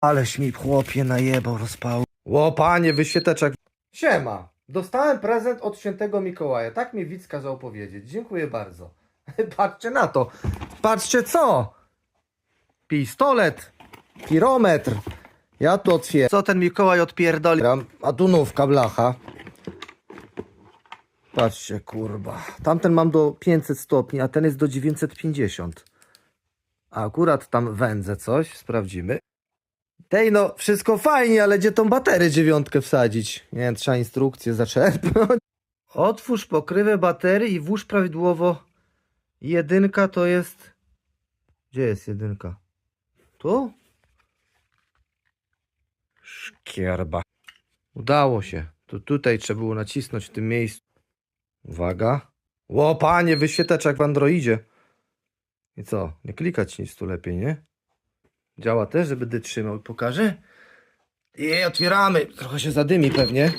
Aleś mi chłopie najebał rozpał. Ło, panie, wyświeteczek. Siema. Dostałem prezent od świętego Mikołaja. Tak mi widz kazał powiedzieć. Dziękuję bardzo. Patrzcie na to. Patrzcie co? Pistolet. Pirometr. Ja tu otwieram. Co ten Mikołaj odpierdoli? A tu nówka blacha. Patrzcie, kurwa. Tamten mam do 500 stopni, a ten jest do 950. A akurat tam wędzę coś, sprawdzimy. Tej no, wszystko fajnie, ale gdzie tą baterię dziewiątkę wsadzić? Nie wiem, trzeba instrukcję zaczerpnąć. Otwórz pokrywę baterii i włóż prawidłowo. Jedynka to jest... Gdzie jest jedynka? Tu? Szkierba. Udało się. To tutaj trzeba było nacisnąć w tym miejscu. Uwaga. Ło, panie, wyświetlacz w Androidzie. I co? Nie klikać nic tu lepiej, nie? Działa też, że będę. Pokażę? I otwieramy. Trochę się zadymi pewnie.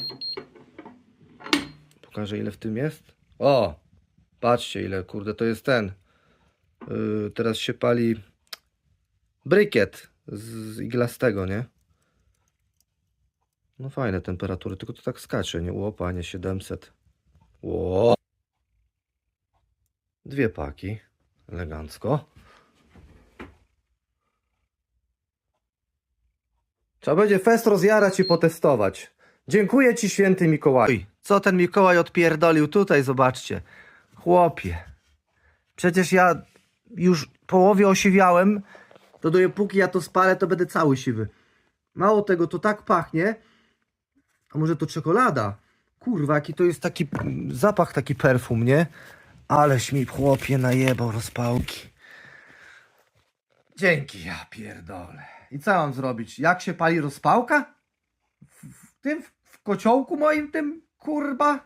Pokażę ile w tym jest. O! Patrzcie ile, kurde, to jest ten. Yy, teraz się pali brykiet z, z iglastego, nie? No fajne temperatury, tylko to tak skacze, nie? Ło, panie, 700. Ło! Dwie paki. Elegancko. Trzeba będzie fest rozjarać i potestować. Dziękuję ci, święty Mikołaj. Co ten Mikołaj odpierdolił tutaj, zobaczcie. Chłopie. Przecież ja już połowie osiwiałem, to dopóki ja to spalę, to będę cały siwy. Mało tego, to tak pachnie. A może to czekolada? Kurwa, jaki to jest taki mm, zapach, taki perfum, nie? Aleś mi chłopie najebał rozpałki. Dzięki, ja pierdolę. I co mam zrobić? Jak się pali rozpałka? W, w tym, w kociołku moim tym, kurba?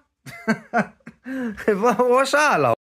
Chyba oszalał.